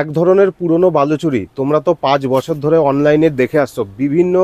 এক ধরনের পুরনো বালুচুরি। তোমরা তো পাঁচ বছর ধরে অনলাইনে দেখে আসছো। বিভিন্ন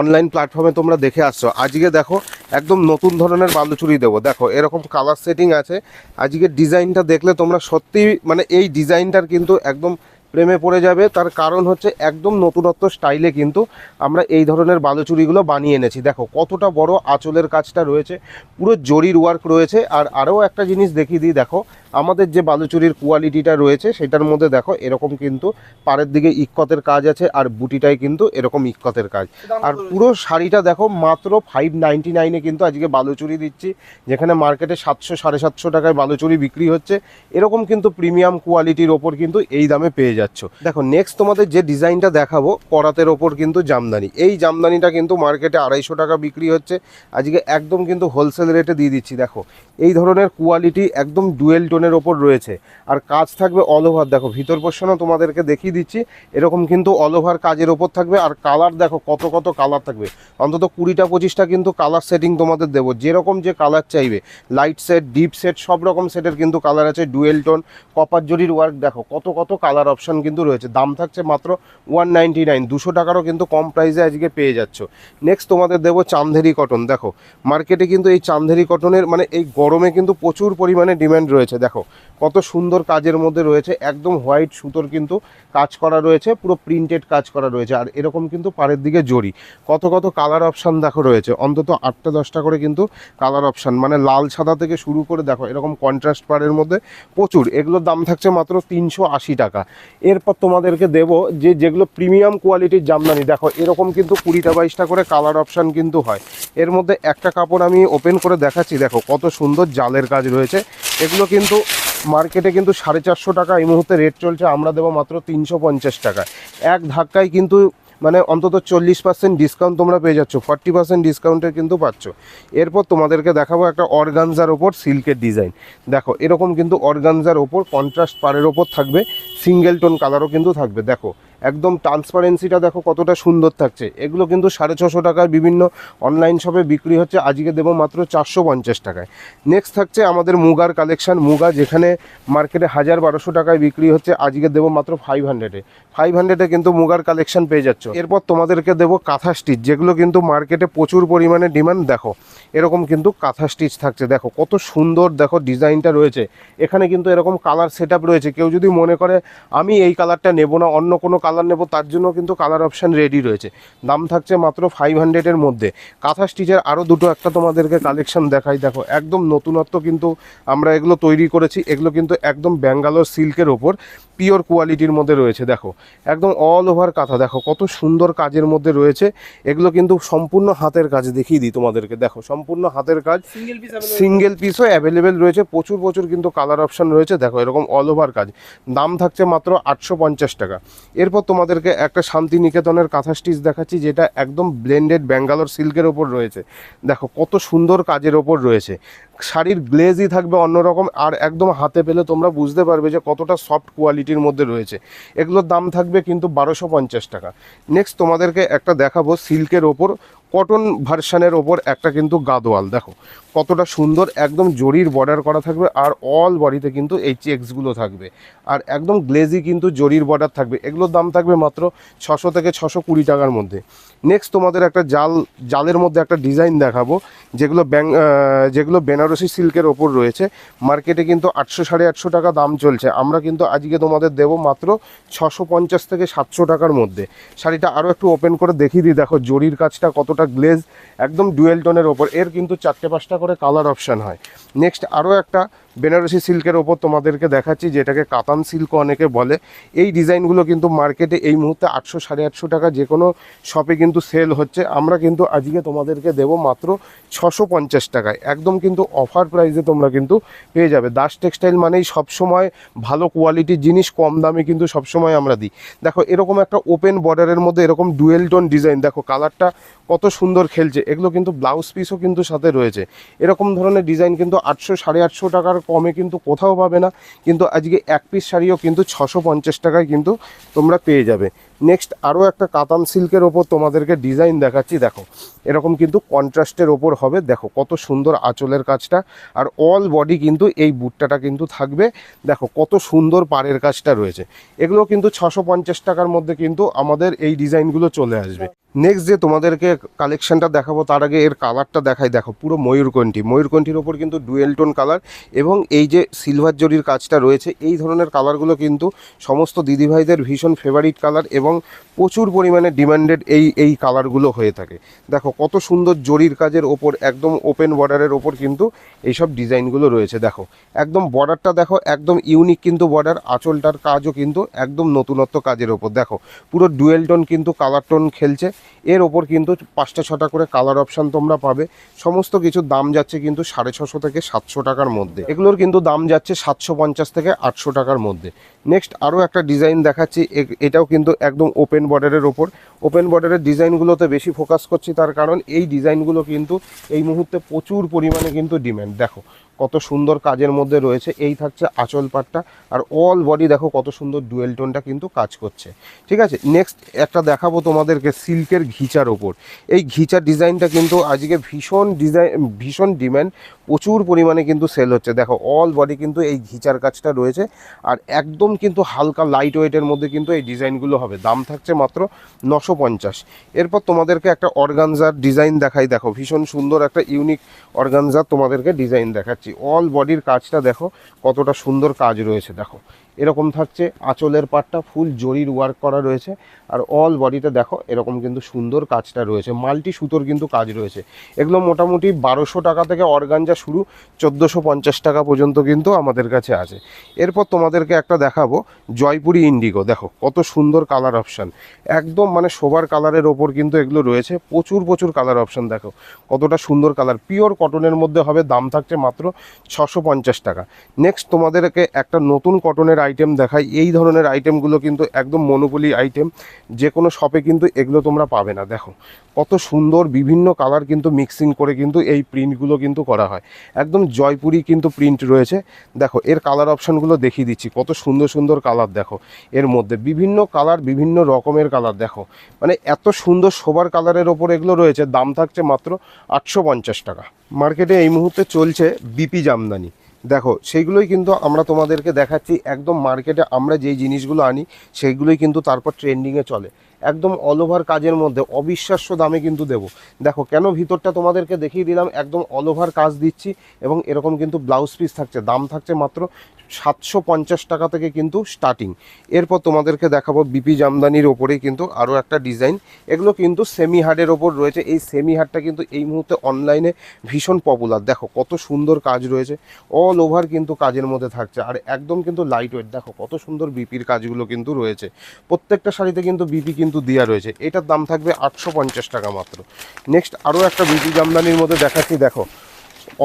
অনলাইন প্ল্যাটফর্মে তোমরা দেখে আসছো। আজকে দেখো, একদম নতুন ধরনের বালুচুরি দেবো। দেখো, এরকম কালার সেটিং আছে। আজকে ডিজাইনটা দেখলে তোমরা সত্যি মানে এই ডিজাইনটার কিন্তু একদম প্রেমে পড়ে যাবে। তার কারণ হচ্ছে একদম নতুনত্ব স্টাইলে কিন্তু আমরা এই ধরনের বালুচুরিগুলো বানিয়ে এনেছি। দেখো কতটা বড় আঁচলের কাজটা রয়েছে পুরো জরির ওয়ার্ক রয়েছে। আর আরও একটা জিনিস দেখিয়ে দিই দেখো আমাদের যে বালুচুরির কোয়ালিটিটা রয়েছে সেটার মধ্যে দেখো এরকম কিন্তু পাড়ের দিকে ইক্কতের কাজ আছে আর বুটিটাই কিন্তু এরকম ইক্কতের কাজ। আর পুরো শাড়িটা দেখো মাত্র ফাইভ নাইনটি নাইনে কিন্তু আজকে বালুচুরি দিচ্ছি যেখানে মার্কেটে সাতশো সাড়ে সাতশো টাকায় বালুচুরি বিক্রি হচ্ছে। এরকম কিন্তু প্রিমিয়াম কোয়ালিটির ওপর কিন্তু এই দামে পেয়ে যাচ্ছ। দেখো নেক্সট তোমাদের যে ডিজাইনটা দেখাবো করাতের ওপর কিন্তু জামদানি। এই জামদানিটা কিন্তু মার্কেটে আড়াইশো টাকা বিক্রি হচ্ছে। আজকে একদম কিন্তু হোলসেল রেটে দিয়ে দিচ্ছি, দেখো। এই ধরনের কোয়ালিটি একদম ডুয়েল টোনের ওপর রয়েছে। আর কাজ থাকবে অল ওভার দেখো, ভিতর পোর্শনও তোমাদেরকে দেখিয়ে দিচ্ছি। এরকম কিন্তু অল ওভার কাজের ওপর থাকবে। আর কালার দেখো, কত কত কালার থাকবে। অন্তত কুড়িটা, পঁচিশটা কিন্তু কালার সেটিং তোমাদের দেবো। যেরকম যে কালার চাইবে। লাইট সেট ডিপ সেট সব রকম সেটের কিন্তু কালার আছে ডুয়েল টোন কপার জরির ওয়ার্ক দেখো, কত কত কালার অপশন কিন্তু রয়েছে। দাম থাকছে মাত্র ওয়ান নাইনটি নাইন দুশো টাকারও কিন্তু কম প্রাইসে আজকে পেয়ে যাচ্ছ। নেক্সট তোমাদের দেবো চান্দেরি কটন দেখো মার্কেটে কিন্তু এই চান্দেরি কটনের মানে এই গরমে কিন্তু প্রচুর পরিমাণে ডিমান্ড রয়েছে। দেখো, কত সুন্দর কাজের মধ্যে রয়েছে। একদম হোয়াইট সুতোর কিন্তু কাজ করা রয়েছে, পুরো প্রিন্টেড কাজ করা রয়েছে। আর এরকম কিন্তু পাড়ের দিকে জড়ি। কত কত কালার অপশান দেখো রয়েছে। অন্তত আটটা, দশটা করে কিন্তু কালার অপশান মানে লাল সাদা থেকে শুরু করে দেখো, এরকম কন্ট্রাস্ট পাড়ের মধ্যে প্রচুর। এগুলোর দাম থাকছে মাত্র তিনশো আশি টাকা। এরপর তোমাদেরকে দেব যে যেগুলো প্রিমিয়াম কোয়ালিটির জামদানি। দেখো, এরকম কিন্তু কুড়িটা বাইশটা করে কালার অপশান কিন্তু হয়। এর মধ্যে একটা কাপড় আমি ওপেন করে দেখাচ্ছি, দেখো কত সুন্দর জালের কাজ রয়েছে। এগুলো কিন্তু মার্কেটে কিন্তু সাড়ে চারশো টাকা এই মুহূর্তে রেট চলছে, আমরা দেবো মাত্র তিনশো পঞ্চাশ টাকা এক ধাক্কায় কিন্তু মানে অন্তত চল্লিশ পার্সেন্ট ডিসকাউন্ট তোমরা পেয়ে যাচ্ছ। ফর্টি পার্সেন্ট ডিসকাউন্টের কিন্তু পাচ্ছ। এরপর তোমাদেরকে দেখাবো একটা অর্গানজার ওপর সিল্কের ডিজাইন দেখো, এরকম কিন্তু অর্গানজার ওপর কন্ট্রাস্ট পারের ওপর থাকবে সিঙ্গেল টোন কালারও কিন্তু থাকবে। দেখো একদম ট্রান্সপারেন্সিটা দেখো কতটা সুন্দর থাকছে। এগুলো কিন্তু সাড়ে ছশো টাকায় বিভিন্ন অনলাইন শপে বিক্রি হচ্ছে। আজকে দেবো মাত্র চারশো পঞ্চাশ টাকায়। নেক্সট থাকছে আমাদের মুগার কালেকশন মুগা যেখানে মার্কেটে হাজার বারোশো টাকায় বিক্রি হচ্ছে, আজকে দেবো মাত্র ফাইভ হান্ড্রেডে ফাইভ হান্ড্রেডে কিন্তু মুগার কালেকশন পেয়ে যাচ্ছ। এরপর তোমাদেরকে দেবো কাঁথা স্টিচ যেগুলো কিন্তু মার্কেটে প্রচুর পরিমাণে ডিমান্ড দেখো। এরকম কিন্তু কাঁথা স্টিচ থাকছে। দেখো কত সুন্দর দেখো ডিজাইনটা রয়েছে। এখানে কিন্তু এরকম কালার সেট রয়েছে। কেউ যদি মনে করে, আমি এই কালারটা নেব না, অন্য কোনো কালার নেব তার জন্য কিন্তু কালার অপশান রেডি রয়েছে। দাম থাকছে মাত্র ফাইভ হান্ড্রেডের মধ্যে। কাঁথা স্টিচের আরও দুটো একটা তোমাদেরকে কালেকশন দেখাই। দেখো একদম নতুনত্ব কিন্তু আমরা এগুলো তৈরি করেছি। এগুলো কিন্তু একদম ব্যাঙ্গালোর সিল্কের ওপর পিওর কোয়ালিটির মধ্যে রয়েছে। দেখো একদম অল ওভার কাঁথা। দেখো কত সুন্দর কাজের মধ্যে রয়েছে। এগুলো কিন্তু সম্পূর্ণ হাতের কাজ দেখিয়ে দিই তোমাদেরকে। দেখো সম্পূর্ণ হাতের কাজ। সিঙ্গেল পিসও অ্যাভেলেবেল রয়েছে। প্রচুর প্রচুর কিন্তু কালার অপশন রয়েছে। দেখো এরকম অল ওভার কাজ। দাম থাকছে মাত্র আটশো পঞ্চাশ টাকা। এরপর তোমাদেরকে একটা শান্তিনিকেতনের কাঁথা স্টিচ দেখাচ্ছি, যেটা একদম ব্লেন্ডেড ব্যাঙ্গালোর সিল্কের ওপর রয়েছে। দেখো, কত সুন্দর কাজের ওপর রয়েছে। শাড়ির গ্লেজই থাকবে অন্যরকম আর একদম হাতে পেলে তোমরা বুঝতে পারবে যে কতটা সফট কোয়ালিটির মধ্যে রয়েছে। এগুলোর দাম থাকবে কিন্তু বারোশো পঞ্চাশ টাকা। নেক্সট তোমাদেরকে একটা দেখাবো সিল্কের ওপর কটন ভার্সানের ওপর একটা কিন্তু গাদোয়াল। দেখো, কতটা সুন্দর, একদম জরির বর্ডার করা থাকবে, আর অল বডিতে কিন্তু এই চেক্সগুলো থাকবে। আর একদম গ্লেজি কিন্তু জরির বর্ডার থাকবে। এগুলোর দাম থাকবে মাত্র ছশো থেকে ছশো কুড়ি টাকার মধ্যে। নেক্সট তোমাদের একটা জাল, জালের মধ্যে একটা ডিজাইন দেখাবো, যেগুলো ব্যাং যেগুলো যেগুলো বেনারসি সিল্কের ওপর রয়েছে। মার্কেটে কিন্তু আটশো সাড়ে আটশো টাকা দাম চলছে। আমরা কিন্তু আজকে তোমাদের দেব মাত্র ছশো পঞ্চাশ থেকে সাতশো টাকার মধ্যে। শাড়িটা আরও একটু ওপেন করে দেখিয়ে দিই। দেখো, জরির কাজটা কতটা গ্লেজ একদম ডুয়েল টোনের ওপর। এর কিন্তু চারটে পাঁচটা করে কালার অপশান হয়। নেক্সট আরও একটা বেনারসি সিল্কের ওপর তোমাদেরকে দেখাচ্ছি, যেটাকে কাতান সিল্ক অনেকে বলে। এই ডিজাইনগুলো কিন্তু মার্কেটে এই মুহূর্তে আটশো সাড়ে আটশো টাকা যে কোনো শপে কিন্তু সেল হচ্ছে। আমরা কিন্তু আজকে তোমাদেরকে দেবো মাত্র ছশো পঞ্চাশ টাকায়। একদম কিন্তু অফার প্রাইসে তোমরা কিন্তু পেয়ে যাবে। দাস টেক্সটাইল মানেই সবসময় ভালো কোয়ালিটির জিনিস, কম দামে কিন্তু সবসময় আমরা দিই। দেখো, এরকম একটা ওপেন বর্ডারের মধ্যে এরকম ডুয়েল টোন ডিজাইন। দেখো, কালারটা কত সুন্দর খেলছে। এগুলো কিন্তু ব্লাউজ পিসও কিন্তু সাথে রয়েছে। এরকম ধরনের ডিজাইন কিন্তু আটশো সাড়ে আটশো টাকার কমে কিন্তু কোথাও পাবে না। কিন্তু আজকে এক পিস শাড়িও কিন্তু ছশো পঞ্চাশ টাকায় কিন্তু তোমরা পেয়ে যাবে। নেক্সট আরও একটা কাতান সিল্কের ওপর তোমাদেরকে ডিজাইন দেখাচ্ছি, দেখো। এরকম কিন্তু কন্ট্রাস্টের ওপর হবে, দেখো কত সুন্দর আঁচলের কাজটা। আর অল বডি কিন্তু এই বুটটাটা কিন্তু থাকবে, দেখো কত সুন্দর পাড়ের কাজটা রয়েছে। এগুলো কিন্তু ছশো পঞ্চাশ টাকার মধ্যে কিন্তু আমাদের এই ডিজাইনগুলো চলে আসবে। নেক্সট যে তোমাদেরকে কালেকশনটা দেখাবো, তার আগে এর কালারটা দেখাই, দেখো পুরো ময়ূরকণ্ঠী ময়ূরকণ্ঠীর ওপর কিন্তু ডুয়েল টোন কালার এবং এই যে সিলভার জরির কাজটা রয়েছে, এই ধরনের কালারগুলো কিন্তু সমস্ত দিদিভাইদের ভীষণ ফেভারিট কালার এবং প্রচুর পরিমাণে ডিমান্ডেড এই এই কালারগুলো হয়ে থাকে। দেখো কত সুন্দর জরির কাজের ওপর, একদম ওপেন বর্ডারের ওপর কিন্তু এইসব ডিজাইনগুলো রয়েছে। দেখো, একদম বর্ডারটা দেখো, একদম ইউনিক কিন্তু বর্ডার আঁচলটার কাজও কিন্তু একদম নতুনত্ব কাজের ওপর। দেখো, পুরো ডুয়েল টোন কিন্তু কালার টোন খেলছে। এর ওপর কিন্তু পাঁচটা ছটা করে কালার অপশান তোমরা পাবে। সমস্ত কিছুর দাম যাচ্ছে কিন্তু সাড়ে ছশো থেকে সাতশো টাকার মধ্যে। এগুলোর কিন্তু দাম যাচ্ছে সাতশো পঞ্চাশ থেকে আটশো টাকার মধ্যে। নেক্সট আরও একটা ডিজাইন দেখাচ্ছি। এটাও কিন্তু একদম ওপেন বর্ডারের ওপর। ওপেন বর্ডারের ডিজাইনগুলোতে বেশি ফোকাস করছি তার কারণ এই ডিজাইনগুলো কিন্তু এই মুহূর্তে প্রচুর পরিমাণে কিন্তু ডিম্যান্ড দেখো কত সুন্দর কাজের মধ্যে রয়েছে, এই থাকছে আঁচল পাটটা। আর অল বডি দেখো কত সুন্দর ডুয়েল টোনটা কিন্তু কাজ করছে। ঠিক আছে? নেক্সট একটা দেখাবো তোমাদেরকে সিল্কের ঘিচার ওপর। এই ঘিচার ডিজাইনটা কিন্তু আজকে ভীষণ ডিজাইন ভীষণ ডিম্যান্ড প্রচুর পরিমাণে কিন্তু সেল হচ্ছে। দেখো অল বডি কিন্তু এই ঘিচার কাজটা রয়েছে। আর একদম কিন্তু হালকা লাইট ওয়েটের মধ্যে কিন্তু এই ডিজাইনগুলো হবে। দাম থাকছে মাত্র নশো পঞ্চাশ। এরপর তোমাদেরকে একটা অর্গানজার ডিজাইন দেখাই। দেখো, ভীষণ সুন্দর একটা ইউনিক অর্গানজার তোমাদেরকে ডিজাইন দেখাচ্ছি। অল বডির কাজটা দেখো কতটা সুন্দর কাজ রয়েছে দেখো। এরকম থাকছে। আঁচলের পাটটা ফুল জরির ওয়ার্ক করা রয়েছে। আর অল বডিতে দেখো, এরকম কিন্তু সুন্দর কাজটা রয়েছে। মাল্টি সুতোর কিন্তু কাজ রয়েছে। এগুলো মোটামুটি বারোশো টাকা থেকে অর্গানজা শুরু, চোদ্দোশো পঞ্চাশ টাকা পর্যন্ত কিন্তু আমাদের কাছে আছে। এরপর তোমাদেরকে একটা দেখাবো, জয়পুরি ইন্ডিগো দেখো, কত সুন্দর কালার অপশান একদম মানে শোবার কালারের ওপর কিন্তু এগুলো রয়েছে। প্রচুর প্রচুর কালার অপশান দেখো। কতটা সুন্দর কালার পিওর কটনের মধ্যে হবে, দাম থাকছে মাত্র ছশো টাকা। নেক্সট তোমাদেরকে একটা নতুন কটনের আইটেম দেখাই এই ধরনের আইটেমগুলো কিন্তু একদম মনোপলি আইটেম যে কোনো শপে কিন্তু এগুলো তোমরা পাবে না। দেখো, কত সুন্দর বিভিন্ন কালার কিন্তু মিক্সিং করে কিন্তু এই প্রিন্টগুলো কিন্তু করা হয়। একদম জয়পুরি কিন্তু প্রিন্ট রয়েছে। দেখো, এর কালার অপশানগুলো দেখিয়ে দিচ্ছি। কত সুন্দর সুন্দর কালার দেখো এর মধ্যে। বিভিন্ন কালার বিভিন্ন রকমের কালার দেখো। মানে এত সুন্দর শোবার কালারের ওপর এগুলো রয়েছে, দাম থাকছে মাত্র আটশো পঞ্চাশ টাকা। মার্কেটে এই মুহূর্তে চলছে বিপি জামদানি দেখো, সেইগুলোই কিন্তু আমরা তোমাদেরকে দেখাচ্ছি। একদম মার্কেটে আমরা যেই জিনিসগুলো আনি, সেইগুলোই কিন্তু তারপর ট্রেন্ডিংয়ে চলে। একদম অল ওভার কাজের মধ্যে অবিশ্বাস্য দামে কিন্তু দেব। দেখো, কেন ভিতরটা তোমাদেরকে দেখিয়ে দিলাম? একদম অল ওভার কাজ দিচ্ছি এবং এরকম কিন্তু ব্লাউজ পিস থাকছে, দাম থাকছে মাত্র সাতশো পঞ্চাশ টাকা থেকে কিন্তু স্টার্টিং এরপর তোমাদেরকে দেখাবো বিপি জামদানির ওপরেই কিন্তু আরও একটা ডিজাইন এগুলো কিন্তু সেমি হার্ডের ওপর রয়েছে। এই সেমি হার্ডটা কিন্তু এই মুহূর্তে অনলাইনে ভীষণ পপুলার দেখো, কত সুন্দর কাজ রয়েছে। অল ওভার কিন্তু কাজের মধ্যে থাকছে। আর একদম কিন্তু লাইট ওয়েট দেখো, কত সুন্দর বিপির কাজগুলো কিন্তু রয়েছে। প্রত্যেকটা শাড়িতে কিন্তু বিপি কিন্তু দেওয়া রয়েছে। এটার দাম থাকবে আটশো পঞ্চাশ টাকা মাত্র। নেক্সট আরও একটা বিপি জামদানির মধ্যে দেখাচ্ছি। দেখো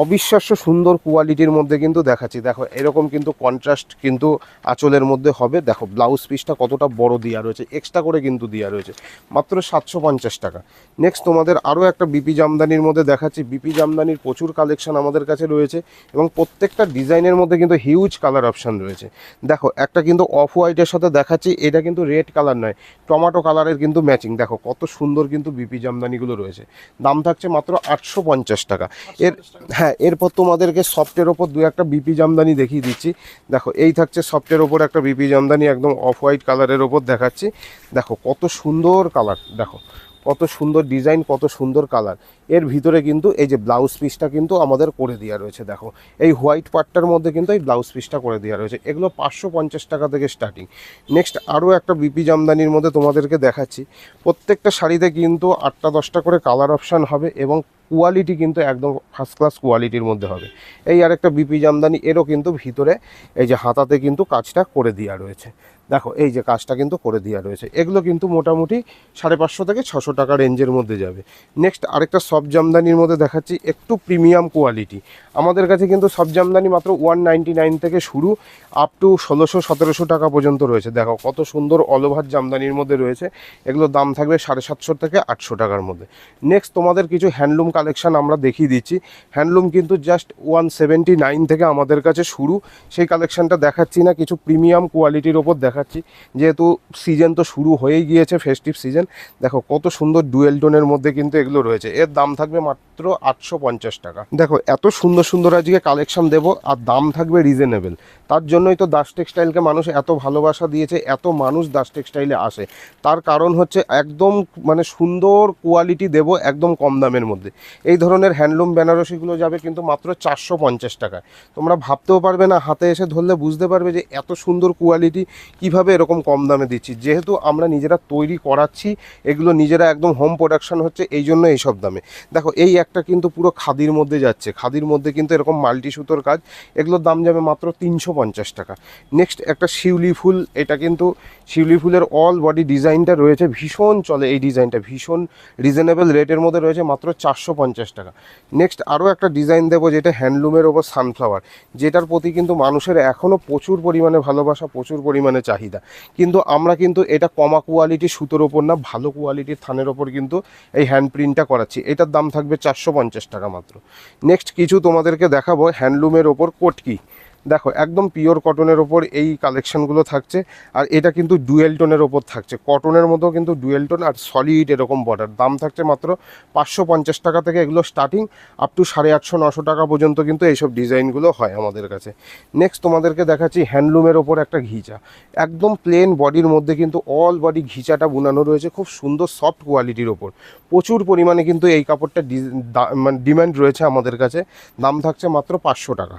অবিশ্বাস্য সুন্দর কোয়ালিটির মধ্যে কিন্তু দেখাচ্ছি। দেখো, এরকম কিন্তু কন্ট্রাস্ট কিন্তু আঁচলের মধ্যে হবে। দেখো ব্লাউজ পিসটা কতটা বড় দেওয়া রয়েছে এক্সট্রা করে কিন্তু দেওয়া রয়েছে। মাত্র সাতশো পঞ্চাশ টাকা। নেক্সট তোমাদের আরও একটা বিপি জামদানির মধ্যে দেখাচ্ছি। বিপি জামদানির প্রচুর কালেকশন আমাদের কাছে রয়েছে এবং প্রত্যেকটা ডিজাইনের মধ্যে কিন্তু হিউজ কালার অপশান রয়েছে। দেখো, একটা কিন্তু অফ হোয়াইটের সাথে দেখাচ্ছি, এটা কিন্তু রেড কালার নয় টমাটো কালারের কিন্তু ম্যাচিং দেখো, কত সুন্দর কিন্তু বিপি জামদানিগুলো রয়েছে। দাম থাকছে মাত্র আটশো পঞ্চাশ টাকা। এর হ্যাঁ এরপর তোমাদেরকে সফটের ওপর দু একটা বিপি জামদানি দেখিয়ে দিচ্ছি। দেখো, এই থাকছে সফটের ওপর একটা বিপি জামদানি, একদম অফ হোয়াইট কালারের ওপর দেখাচ্ছি। দেখো, কত সুন্দর কালার দেখো। কত সুন্দর ডিজাইন, কত সুন্দর কালার। এর ভিতরে কিন্তু এই যে ব্লাউজ পিসটা কিন্তু আমাদের করে দেওয়া রয়েছে, দেখো। এই হোয়াইট পার্টটার মধ্যে কিন্তু এই ব্লাউজ পিসটা করে দেওয়া রয়েছে। এগুলো পাঁচশো পঞ্চাশ টাকা থেকে স্টার্টিং। নেক্সট আরও একটা বিপি জামদানির মধ্যে তোমাদেরকে দেখাচ্ছি। প্রত্যেকটা শাড়িতে কিন্তু আটটা দশটা করে কালার অপশান হবে এবং কোয়ালিটি কিন্তু একদম ফার্স্ট ক্লাস কোয়ালিটির মধ্যে হবে। এই আরেকটা বিপি জামদানি, এরও কিন্তু ভিতরে এই যে হাতাতে কিন্তু কাজটা করে দেওয়া রয়েছে। দেখো, এই যে কাজটা কিন্তু করে দেওয়া রয়েছে। এগুলো কিন্তু মোটামুটি সাড়ে পাঁচশো থেকে ছশো টাকা রেঞ্জের মধ্যে যাবে। নেক্সট আরেকটা সব জামদানির মধ্যে দেখাচ্ছি, একটু প্রিমিয়াম কোয়ালিটি আমাদের কাছে কিন্তু সব জামদানি মাত্র ওয়ান থেকে শুরু আপ টু ষোলোশো, সতেরোশো টাকা পর্যন্ত রয়েছে। দেখো, কত সুন্দর অলওভার জামদানির মধ্যে রয়েছে। এগুলোর দাম থাকবে সাড়ে সাতশো থেকে আটশো টাকার মধ্যে। নেক্সট তোমাদের কিছু হ্যান্ডলুম কালেকশান আমরা দেখিয়ে দিচ্ছি। হ্যান্ডলুম কিন্তু জাস্ট ওয়ান থেকে আমাদের কাছে শুরু। সেই কালেকশনটা দেখাচ্ছি না, কিছু প্রিমিয়াম কোয়ালিটির ওপর দেখাচ্ছি। যেহেতু সিজন তো শুরু হয়েই গিয়েছে ফেস্টিভ সিজন দেখো, কত সুন্দর ডুয়েল টোনের মধ্যে কিন্তু এগুলো রয়েছে। এর দাম থাকবে মাত্র আটশো পঞ্চাশ টাকা। দেখো, এত সুন্দর সুন্দর আজকে কালেকশন দেবো, আর দাম থাকবে রিজনেবল তার জন্যই তো দাস টেক্সটাইলকে মানুষ এত ভালোবাসা দিয়েছে, এত মানুষ দাস টেক্সটাইলে আসে। তার কারণ হচ্ছে একদম মানে সুন্দর কোয়ালিটি দেবো একদম কম দামের মধ্যে। এই ধরনের হ্যান্ডলুম বেনারসিগুলো যাবে কিন্তু মাত্র চারশো পঞ্চাশ টাকায়। তোমরা ভাবতেও পারবে না, হাতে এসে ধরলে বুঝতে পারবে যে এত সুন্দর কোয়ালিটি কীভাবে এরকম কম দামে দিচ্ছি? যেহেতু আমরা নিজেরা তৈরি করাচ্ছি, এগুলো নিজেরা একদম হোম প্রোডাকশন হচ্ছে, এই জন্য এইসব দামে। দেখো, এই একটা কিন্তু পুরো খাদির মধ্যে যাচ্ছে। খাদির মধ্যে কিন্তু এরকম মাল্টি সুতোর কাজ, এগুলোর দাম যাবে মাত্র তিনশো পঞ্চাশ টাকা। নেক্সট একটা শিউলি ফুল, এটা কিন্তু শিউলি ফুলের অল বডি ডিজাইনটা রয়েছে, ভীষণ চলে এই ডিজাইনটা ভীষণ রিজনেবল রেটের মধ্যে রয়েছে মাত্র চারশো পঞ্চাশ টাকা। নেক্সট আরও একটা ডিজাইন দেবো, যেটা হ্যান্ডলুমের ওপর সানফ্লাওয়ার যেটার প্রতি কিন্তু মানুষের এখনও প্রচুর পরিমাণে ভালোবাসা, প্রচুর পরিমাণে চাহিদা। কিন্তু আমরা কিন্তু এটা কমা কোয়ালিটি সুতোর ওপর না, ভালো কোয়ালিটির থানের ওপর কিন্তু এই হ্যান্ড প্রিন্টটা করাচ্ছি। এটার দাম থাকবে চারশো পঞ্চাশ টাকা মাত্র। নেক্সট কিছু তোমাদেরকে দেখাবো হ্যান্ডলুমের ওপর কোটকি। দেখো, একদম পিওর কটনের ওপর এই কালেকশনগুলো থাকছে, আর এটা কিন্তু ডুয়েল টোনের ওপর থাকছে। কটনের মতো কিন্তু ডুয়েল টোন আর সলিড এরকম বর্ডার দাম থাকছে মাত্র পাঁচশো পঞ্চাশ টাকা থেকে এগুলো স্টার্টিং আপ টু সাড়ে আটশো, নশো টাকা পর্যন্ত কিন্তু এইসব ডিজাইনগুলো হয় আমাদের কাছে। নেক্সট তোমাদেরকে দেখাচ্ছি হ্যান্ডলুমের ওপর একটা ঘিচা। একদম প্লেন বডির মধ্যে কিন্তু অল বডি ঘিচাটা বুনানো রয়েছে, খুব সুন্দর সফট কোয়ালিটির ওপর। প্রচুর পরিমাণে কিন্তু এই কাপড়টা মানে ডিমান্ড রয়েছে আমাদের কাছে। দাম থাকছে মাত্র পাঁচশো টাকা।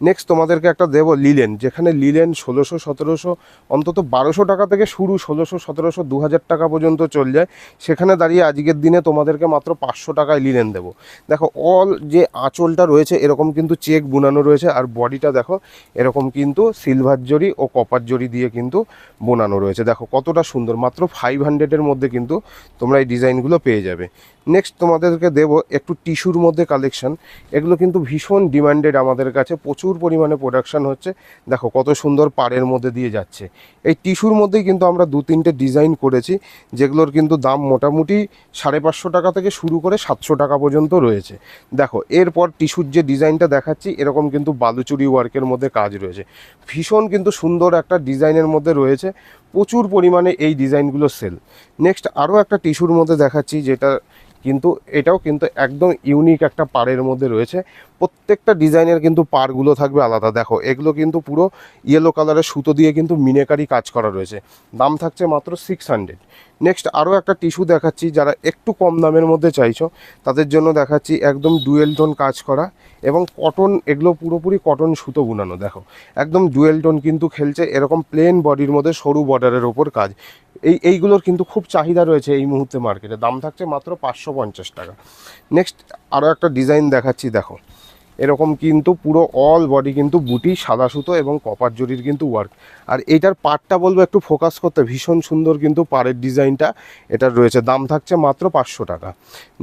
নেক্সট তোমাদেরকে একটা দেবো লিলেন যেখানে লিলেন ষোলোশো সতেরোশো, অন্তত বারোশো টাকা থেকে শুরু ষোলোশো সতেরোশো দু টাকা পর্যন্ত চল যায়। সেখানে দাঁড়িয়ে আজকের দিনে তোমাদেরকে মাত্র পাঁচশো টাকায় লিলেন দেবো। দেখো অল যে আঁচলটা রয়েছে, এরকম কিন্তু চেক বোনানো রয়েছে, আর বডিটা দেখো, এরকম কিন্তু সিলভার জরি ও কপার জরি দিয়ে কিন্তু বোনানো রয়েছে। দেখো, কতটা সুন্দর, মাত্র ফাইভ হান্ড্রেডের মধ্যে কিন্তু তোমরা এই ডিজাইনগুলো পেয়ে যাবে। নেক্সট তোমাদেরকে দেব একটু টিস্যুর মধ্যে কালেকশান এগুলো কিন্তু ভীষণ ডিমান্ডেড আমাদের কাছে। প্রচুর পরিমাণে প্রোডাকশন হচ্ছে। দেখো কত সুন্দর পাড়ের মধ্যে দিয়ে যাচ্ছে। এই টিস্যুর মধ্যেই কিন্তু আমরা দু তিনটে ডিজাইন করেছি, যেগুলোর কিন্তু দাম মোটামুটি সাড়ে পাঁচশো টাকা থেকে শুরু করে সাতশো টাকা পর্যন্ত রয়েছে। দেখো, এরপর টিস্যুর যে ডিজাইনটা দেখাচ্ছি, এরকম কিন্তু বালুচুরি ওয়ার্কের মধ্যে কাজ রয়েছে। ভীষণ কিন্তু সুন্দর একটা ডিজাইনের মধ্যে রয়েছে। প্রচুর পরিমাণে এই ডিজাইনগুলো সেল নেক্সট আরও একটা টিস্যুর মধ্যে দেখাচ্ছি যেটা কিন্তু এটাও কিন্তু একদম ইউনিক একটা পাড়ের মধ্যে রয়েছে। প্রত্যেকটা ডিজাইনের কিন্তু পারগুলো থাকবে আলাদা। দেখো, এগুলো কিন্তু পুরো ইয়েলো কালারের সুতো দিয়ে কিন্তু মিনেকারি কাজ করা রয়েছে। দাম থাকছে মাত্র সিক্স হান্ড্রেড নেক্সট আরও একটা টিস্যু দেখাচ্ছি, যারা একটু কম দামের মধ্যে চাইছো, তাদের জন্য দেখাচ্ছি একদম ডুয়েল টোন কাজ করা এবং কটন এগুলো পুরোপুরি কটন সুতো বুনানো। দেখো, একদম ডুয়েল টোন কিন্তু খেলছে, এরকম প্লেন বডির মধ্যে সরু বর্ডারের ওপর কাজ। এই, এইগুলোর কিন্তু খুব চাহিদা রয়েছে এই মুহূর্তে মার্কেটে দাম থাকছে মাত্র পাঁচশো পঞ্চাশ টাকা। নেক্সট আরও একটা ডিজাইন দেখাচ্ছি, দেখো। এরকম কিন্তু পুরো অল বডি কিন্তু বুটি, সাদা সুতো এবং কপার জরির কিন্তু ওয়ার্ক আর এইটার পার্টটা বলব একটু ফোকাস করতে, ভীষণ সুন্দর কিন্তু পাড়ের ডিজাইনটা এটার রয়েছে। দাম থাকছে মাত্র পাঁচশো টাকা।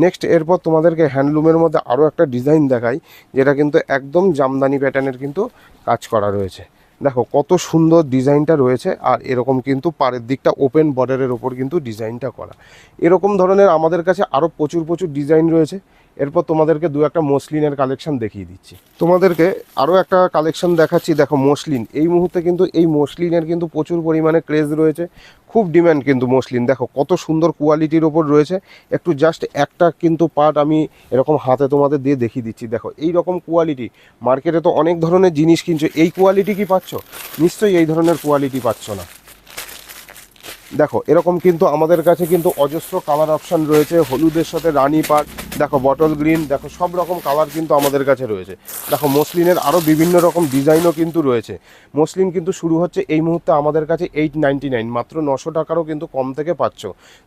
নেক্সট এরপর তোমাদেরকে হ্যান্ডলুমের মধ্যে আরও একটা ডিজাইন দেখাই, যেটা কিন্তু একদম জামদানি প্যাটার্নের কিন্তু কাজ করা রয়েছে। দেখো, কত সুন্দর ডিজাইনটা রয়েছে, আর এরকম কিন্তু পাড়ের দিকটা ওপেন বর্ডারের ওপর কিন্তু ডিজাইনটা করা। এরকম ধরনের আমাদের কাছে আরও প্রচুর প্রচুর ডিজাইন রয়েছে। এরপর তোমাদেরকে দু একটা মসলিনের কালেকশন দেখিয়ে দিচ্ছি। তোমাদেরকে আরও একটা কালেকশন দেখাচ্ছি। দেখো, মসলিন। এই মুহূর্তে কিন্তু এই মসলিনের কিন্তু প্রচুর পরিমাণে ক্রেজ রয়েছে। খুব ডিম্যান্ড কিন্তু মসলিন। দেখো, কত সুন্দর কোয়ালিটির ওপর রয়েছে। একটু জাস্ট একটা কিন্তু পার্ট আমি এরকম হাতে তোমাদের দিয়ে দেখিয়ে দিচ্ছি। দেখো এই রকম কোয়ালিটি মার্কেটে তো অনেক ধরনের জিনিস কিনছো। এই কোয়ালিটি কি পাচ্ছ? নিশ্চয়ই এই ধরনের কোয়ালিটি পাচ্ছ না। দেখো, এরকম কিন্তু আমাদের কাছে কিন্তু অজস্র কালার অপশান রয়েছে। হলুদের সাথে রানী পাট দেখো বটল গ্রিন দেখো সব রকম কালার কিন্তু আমাদের কাছে রয়েছে। দেখো মসলিনের আরও বিভিন্ন রকম ডিজাইনও কিন্তু রয়েছে। মসলিন কিন্তু শুরু হচ্ছে এই মুহূর্তে আমাদের কাছে এইট নাইনটি নাইন মাত্র নশো টাকারও কিন্তু কম থেকে পাচ্ছ।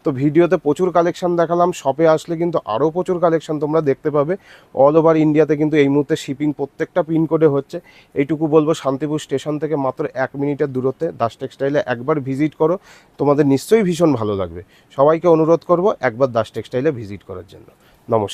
তো ভিডিওতে প্রচুর কালেকশন দেখালাম শপে আসলে কিন্তু আরও প্রচুর কালেকশন তোমরা দেখতে পাবে। অল ওভার ইন্ডিয়াতে কিন্তু এই মুহূর্তে শিপিং প্রত্যেকটা পিনকোডে হচ্ছে। এইটুকু বলব, শান্তিপুর স্টেশন থেকে মাত্র এক মিনিটের দূরত্বে দাস টেক্সটাইলে একবার ভিজিট করো, তোমাদের নিশ্চয়ই ভীষণ ভালো লাগবে। সবাইকে অনুরোধ করব একবার দাস টেক্সটাইলে ভিজিট করার জন্য। নমস্কার